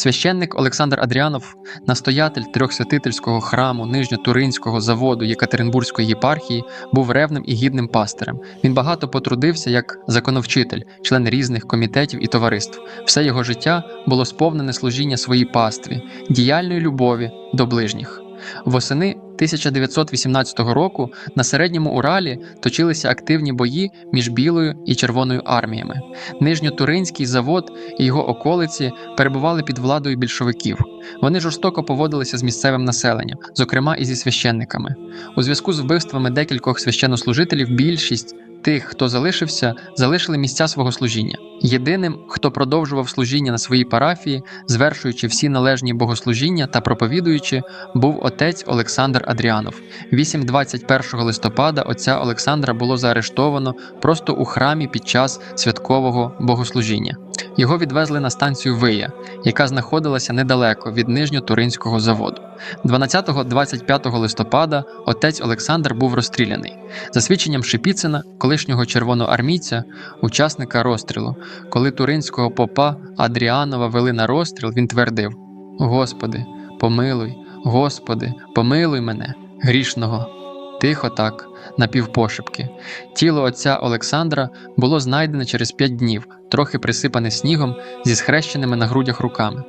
Священник Олександр Адріанов, настоятель трьохсвятительського храму Нижньотуринського заводу Єкатеринбурзької єпархії, був ревним і гідним пастирем. Він багато потрудився як законовчитель, член різних комітетів і товариств. Все його життя було сповнене служіння своїй пастві, діяльної любові до ближніх. Восени 1918 року на середньому Уралі точилися активні бої між Білою і Червоною арміями. Нижньотуринський завод і його околиці перебували під владою більшовиків. Вони жорстоко поводилися з місцевим населенням, зокрема і зі священниками. У зв'язку з вбивствами декількох священнослужителів більшість тих, хто залишився, залишили місця свого служіння. Єдиним, хто продовжував служіння на своїй парафії, звершуючи всі належні богослужіння та проповідуючи, був отець Олександр Адріанов. 8-21 листопада отця Олександра було заарештовано просто у храмі під час святкового богослужіння. Його відвезли на станцію Вия, яка знаходилася недалеко від Нижньотуринського заводу. 12-25 листопада отець Олександр був розстріляний. За свідченням Шипіцина, колишнього червоноармійця, учасника розстрілу, коли туринського попа Адріанова вели на розстріл, він твердив: Господи, помилуй, Господи, помилуй мене, грішного. Тихо так, напівпошепки. Тіло отця Олександра було знайдене через п'ять днів, трохи присипане снігом зі схрещеними на грудях руками.